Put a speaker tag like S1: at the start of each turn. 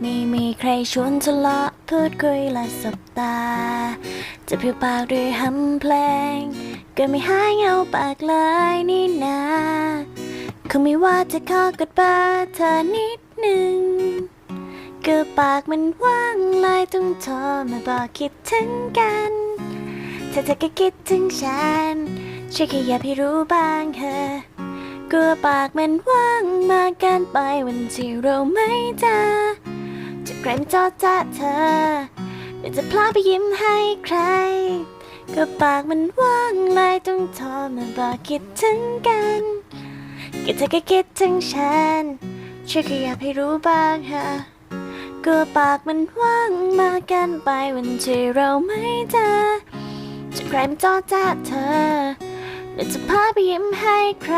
S1: ไม่มีใครชวนทะเลาะพูดคุยละสบตา จะพียวปากด้วยหำเพลง ก็ไม่หายเงาปากเลยนี่นาคงไม่ว่าจะขอกดบอร์เธอนิดหนึ่งก็ปากมันว่างเลยต้องโทรมาบอกคิดถึงกัน ถ้าเธอก็คิดถึงฉันช่วยขยับให้รู้บ้างเถอะ กลัวปากมันว่างมากเกินไปวันที่เราไม่เจอจะใครมาจอจ้าเธอเดี๋ยวจะพลาดไปยิ้มให้ใคร ก็ปากมันว่างเลยต้องโทรมาบอกคิดถึงกันก็เธอก็คิดถึงฉันช่วยขยับให้รู้บ้างเถอะกลัวปากมันว่างมากเกันไปวันที่เราไม่เจอจะใครมาจอจ้าเธอ เดี๋ยวจะพาไปยิ้มให้ใคร